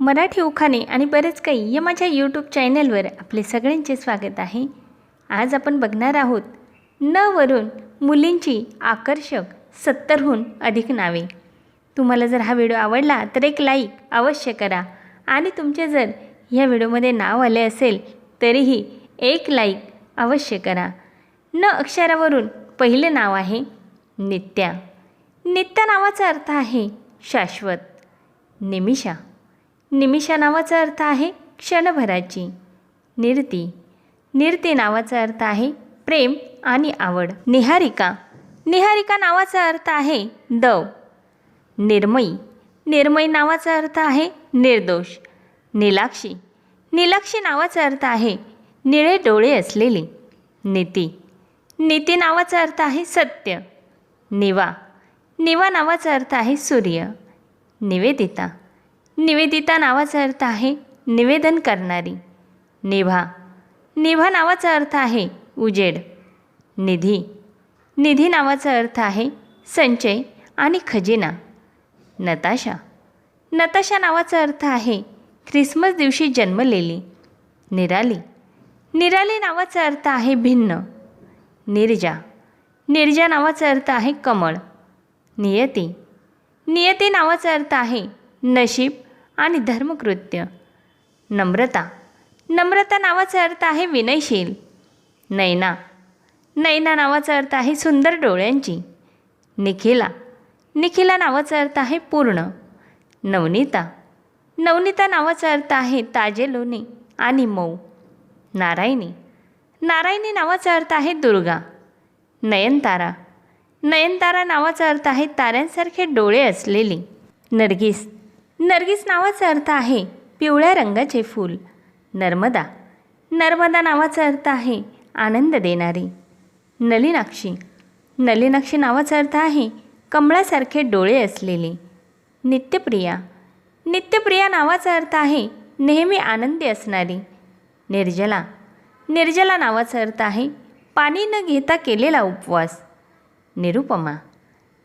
मराठी उखाणे आणि बरेच काही या माझ्या यूट्यूब चॅनलवर आपले सगळ्यांचे स्वागत आहे. आज आपण बघणार आहोत न वरून मुलींची आकर्षक सत्तरहून अधिक नावे. तुम्हाला जर हा व्हिडिओ आवडला तर एक लाईक अवश्य करा आणि तुमचे जर ह्या व्हिडिओमध्ये नाव आले असेल तरीही एक लाईक अवश्य करा. न अक्षरावरून पहिले नाव आहे नित्या. नित्या नावाचा अर्थ आहे शाश्वत. निमिषा. निमिषा नावाचा अर्थ आहे क्षणभराची. निर्ती. निर्ती नावाचा अर्थ आहे प्रेम आणि आवड. निहारिका. निहारिका नावाचा अर्थ आहे दव. निर्मयी. निर्मयी नावाचा अर्थ आहे निर्दोष. निलाक्षी. निलाक्षी नावाचा अर्थ आहे निळे डोळे असलेली. नीती. नीती नावाचा अर्थ आहे सत्य. निवा. निवा नावाचा अर्थ आहे सूर्य. निवेदिता. निवेदिता नावाचा अर्थ आहे निवेदन करणारी. निभा. निभा नावाचा अर्थ आहे उजेड. निधी. निधी नावाचा अर्थ आहे संचय आणि खजिना. नताशा. नताशा नावाचा अर्थ आहे ख्रिसमस दिवशी जन्मलेली. निराली. निराली नावाचा अर्थ आहे भिन्न. निर्जा. निर्जा नावाचा अर्थ आहे कमळ. नियती. नियती नावाचा अर्थ आहे नशीब आणि धर्मकृत्य. नम्रता. नम्रता नावाचा अर्थ आहे विनयशील. नैना. नैना नावाचा अर्थ आहे सुंदर डोळ्यांची. निखिला. निखिला नावाचा अर्थ आहे पूर्ण. नवनीता. नवनीता नावाचा अर्थ आहे ताजे लोणी आणि मऊ. नारायणी. नारायणी नावाचा अर्थ आहे दुर्गा. नयनतारा. नयनतारा नावाचा अर्थ आहे ताऱ्यांसारखे डोळे असलेली. नरगिस. नर्गिस नावाचा अर्थ आहे पिवळ्या रंगाचे फूल. नर्मदा. नर्मदा नावाचा अर्थ आहे आनंद देणारी. नलिनाक्षी. नलिनाक्षी नावाचा अर्थ आहे कमळासारखे डोळे असलेली. नित्यप्रिया. नित्यप्रिया नावाचा अर्थ आहे नेहमी आनंदी असणारी. निर्जला. निर्जला नावाचा अर्थ आहे पाणी न घेता केलेला उपवास. निरुपमा.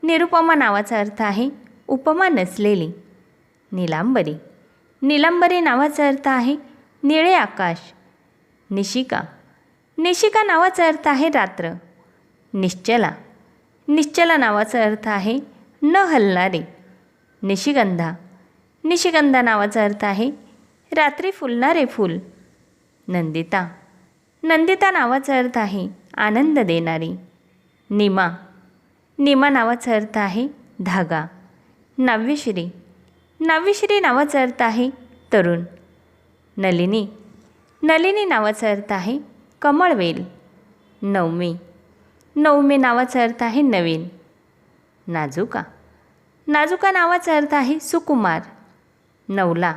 निरुपमा नावाचा अर्थ आहे उपमा नसलेली. निलांबरी. निलांबरी नावाचा अर्थ आहे निळे आकाश. निशिका. निशिका नावाचा अर्थ आहे रात्र. निश्चला. निश्चला नावाचा अर्थ आहे न हलणारे. निशिगंधा. निशिगंधा नावाचा अर्थ आहे रात्री फुलणारे फूल. नंदिता. नंदिता नावाचा अर्थ आहे आनंद देणारी. निमा. निमा नावाचा अर्थ आहे धागा. नाव्यश्री. नावीश्री नावाचा अर्थ आहे तरुण. नलिनी. नलिनी नावाचा अर्थ आहे कमळवेल. नवमी. नवमी नावाचा अर्थ आहे नवीन. नाजुका. नाजुका नावाचा अर्थ आहे सुकुमार. नवला.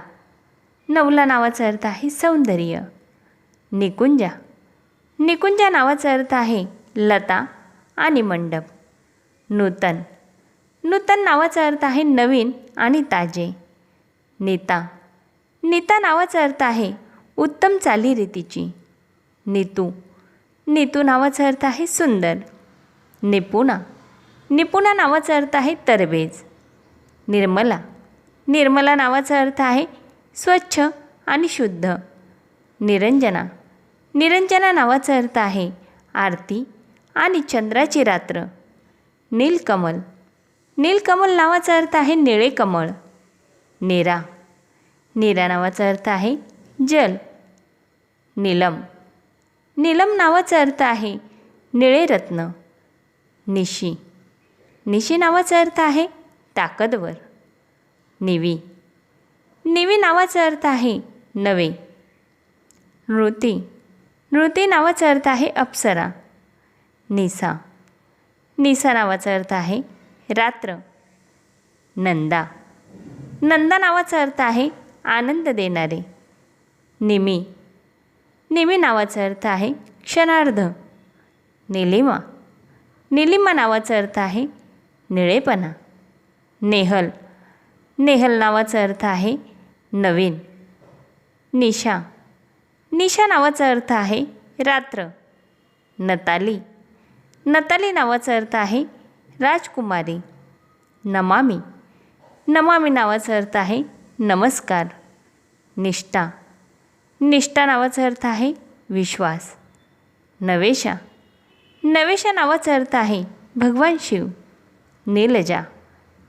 नवला नावाचा अर्थ आहे सौंदर्य. निकुंजा. निकुंजा नावाचा अर्थ आहे लता आणि मंडप. नूतन. नूतन नावाचा अर्थ आहे नवीन आणि ताजे. नेता. नीता नावाचा अर्थ आहे उत्तम चालीरीतीची नीतू. नीतू नावाचा अर्थ आहे सुंदर. निपुणा. निपुणा नावाचा अर्थ आहे तरबेज. निर्मला. निर्मला नावाचा अर्थ आहे स्वच्छ आणि शुद्ध. निरंजना. निरंजना नावाचा अर्थ आहे आरती आणि चंद्राची रात्र. नीलकमल. नीलकमल नावाचा अर्थ आहे निळे कमळ. नेरा. नेरा नावाचा अर्थ आहे जल. नीलम. नीलम नावाचा अर्थ आहे निळे रत्न. निशी. निशी नावाचा अर्थ आहे ताकदवर. निवी. निवी नावाचा अर्थ आहे नवे. नृती. नृती नावाचा अर्थ आहे अप्सरा. निसा. निसा नावाचा अर्थ आहे रात्र. नंदा. नंदा नावाचा अर्थ आहे आनंद देणारे. निमी. निमी नावाचा अर्थ आहे क्षणार्ध. निलिमा. निलिमा नावाचा अर्थ आहे निळेपणा. नेहल. नेहल नावाचा अर्थ आहे नवीन. निशा. निशा नावाचा अर्थ आहे रात्र. नताली. नताली नावाचा अर्थ आहे राजकुमारी नमामी. नमामी नावाचा अर्थ आहे नमस्कार निष्ठा. निष्ठा नावाचा अर्थ आहे विश्वास. नवेशा. नवेशा नावाचा अर्थ आहे भगवान शिव. नीलजा.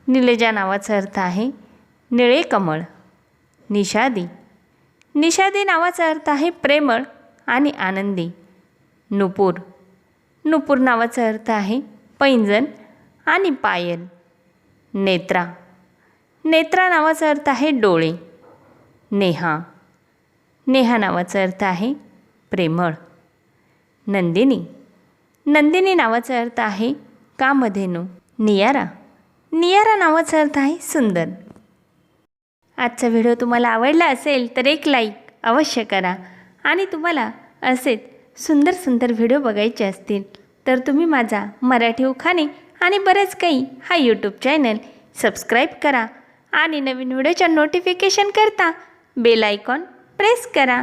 नीलजा नावाचा अर्थ आहे निळे कमळ निषादी. निषादी नावाचा अर्थ आहे प्रेमळ आणि आनंदी. नुपूर. नुपूर नावाचा अर्थ आहे पैंजण आणि पायल. नेत्रा. नेत्रा नावाचा अर्थ आहे डोळे. नेहा. नेहा नावाचा अर्थ आहे प्रेमळ. नंदिनी. नंदिनी नावाचा अर्थ आहे कामधेनू. नियारा. नियारा नावाचा अर्थ आहे सुंदर. आजचा व्हिडिओ तुम्हाला आवडला असेल तर एक लाईक अवश्य करा आणि तुम्हाला असेच सुंदर सुंदर व्हिडिओ बघायचे असतील तर तुम्ही माझा मराठी उखाणे आणि बरंच काही हा यूट्यूब चॅनल सबस्क्राईब करा आणि नवीन व्हिडिओच्या नोटिफिकेशन करता बेल आयकॉन प्रेस करा.